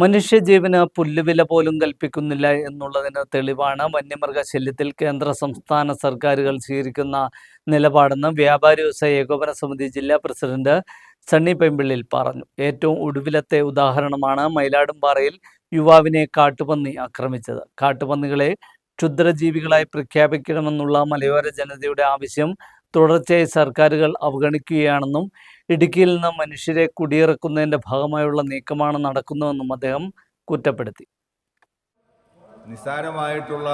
മനുഷ്യജീവന് പുല്ലുവില പോലും കൽപ്പിക്കുന്നില്ല എന്നുള്ളതിന് തെളിവാണ് വന്യമൃഗ ശല്യത്തിൽ കേന്ദ്ര സംസ്ഥാന സർക്കാരുകൾ സ്വീകരിക്കുന്ന നിലപാടെന്ന് വ്യാപാരി വ്യവസായ ഏകോപന സമിതി ജില്ലാ പ്രസിഡന്റ് സണ്ണി പെമ്പിള്ളിൽ പറഞ്ഞു. ഏറ്റവും ഒടുവിലത്തെ ഉദാഹരണമാണ് മയിലാടുംപാറയിൽ യുവാവിനെ കാട്ടുപന്നി ആക്രമിച്ചത്. കാട്ടുപന്നികളെ ക്ഷുദ്രജീവികളായി പ്രഖ്യാപിക്കണമെന്നുള്ള മലയോര ജനതയുടെ ആവശ്യം തുടർച്ചയായി സർക്കാരുകൾ അവഗണിക്കുകയാണെന്നും ഇടുക്കിയിൽ നിന്ന് മനുഷ്യരെ കുടിയിറക്കുന്നതിന്റെ ഭാഗമായുള്ള നീക്കമാണ് നടക്കുന്നതെന്നും അദ്ദേഹം കുറ്റപ്പെടുത്തി. നിസ്സാരമായിട്ടുള്ള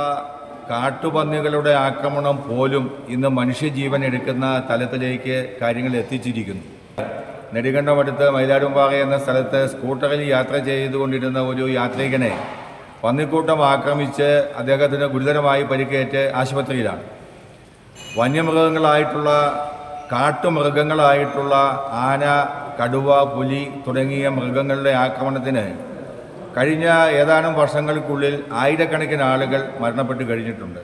കാട്ടുപന്നികളുടെ ആക്രമണം പോലും ഇന്ന് മനുഷ്യജീവൻ എടുക്കുന്ന തലത്തിലേക്ക് കാര്യങ്ങൾ എത്തിച്ചിരിക്കുന്നു. നെടുങ്കണ്ടമടുത്ത് മയിലാടുംപാറ എന്ന സ്ഥലത്ത് സ്കൂട്ടറിൽ യാത്ര ചെയ്തുകൊണ്ടിരുന്ന ഒരു യാത്രികനെ പന്നിക്കൂട്ടം ആക്രമിച്ച് അദ്ദേഹത്തിന് ഗുരുതരമായി പരിക്കേറ്റ് ആശുപത്രിയിലാണ്. വന്യമൃഗങ്ങളായിട്ടുള്ള കാട്ടുമൃഗങ്ങളായിട്ടുള്ള ആന കടുവ പുലി തുടങ്ങിയ മൃഗങ്ങളുടെ ആക്രമണത്തിന് കഴിഞ്ഞ ഏതാനും വർഷങ്ങൾക്കുള്ളിൽ ആയിരക്കണക്കിന് ആളുകൾ മരണപ്പെട്ട് കഴിഞ്ഞിട്ടുണ്ട്.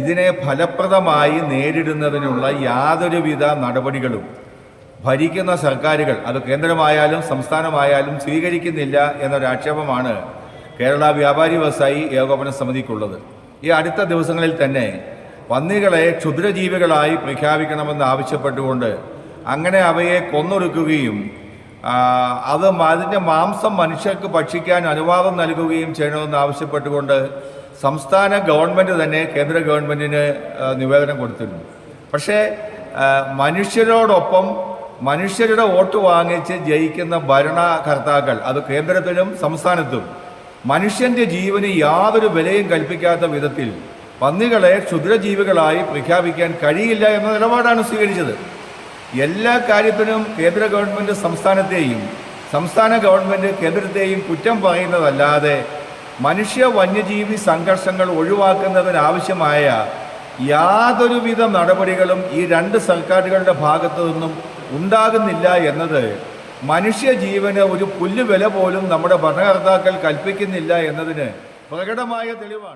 ഇതിനെ ഫലപ്രദമായി നേരിടുന്നതിനുള്ള യാതൊരുവിധ നടപടികളും ഭരിക്കുന്ന സർക്കാരുകൾ അത് കേന്ദ്രമായാലും സംസ്ഥാനമായാലും സ്വീകരിക്കുന്നില്ല എന്നൊരാക്ഷേപമാണ് കേരള വ്യാപാരി വ്യവസായി ഏകോപന സമിതിക്കുള്ളത്. ഈ അടുത്ത ദിവസങ്ങളിൽ തന്നെ പന്നികളെ ക്ഷുദ്രജീവികളായി പ്രഖ്യാപിക്കണമെന്ന് ആവശ്യപ്പെട്ടുകൊണ്ട് അങ്ങനെ അവയെ കൊന്നൊടുക്കുകയും അത് അതിന്റെ മാംസം മനുഷ്യർക്ക് ഭക്ഷിക്കാൻ അനുവാദം നൽകുകയും ചെയ്യണമെന്ന് ആവശ്യപ്പെട്ടുകൊണ്ട് സംസ്ഥാന ഗവൺമെന്റ് തന്നെ കേന്ദ്ര ഗവൺമെന്റിന് നിവേദനം കൊടുത്തിരുന്നു. പക്ഷേ മനുഷ്യരോടൊപ്പം മനുഷ്യരുടെ വോട്ട് വാങ്ങിച്ച് ജയിക്കുന്ന ഭരണകർത്താക്കൾ അത് കേന്ദ്രത്തിലും സംസ്ഥാനത്തും മനുഷ്യന്റെ ജീവന് യാതൊരു വിലയും കൽപ്പിക്കാത്ത വിധത്തിൽ പന്നികളെ ക്ഷുദ്രജീവികളായി പ്രഖ്യാപിക്കാൻ കഴിയില്ല എന്ന നിലപാടാണ് സ്വീകരിച്ചത്. എല്ലാ കാര്യത്തിനും കേന്ദ്ര ഗവൺമെന്റ് സംസ്ഥാനത്തെയും സംസ്ഥാന ഗവൺമെന്റ് കേന്ദ്രത്തെയും കുറ്റം പറയുന്നതല്ലാതെ മനുഷ്യ വന്യജീവി സംഘർഷങ്ങൾ ഒഴിവാക്കുന്നതിനാവശ്യമായ യാതൊരുവിധ നടപടികളും ഈ രണ്ട് സർക്കാരുകളുടെ ഭാഗത്തു നിന്നും ഉണ്ടാകുന്നില്ല എന്നത് മനുഷ്യജീവന് ഒരു പുല്ലുവില പോലും നമ്മുടെ ഭരണകർത്താക്കൾ കൽപ്പിക്കുന്നില്ല എന്നതിന് പ്രകടമായ തെളിവാണ്.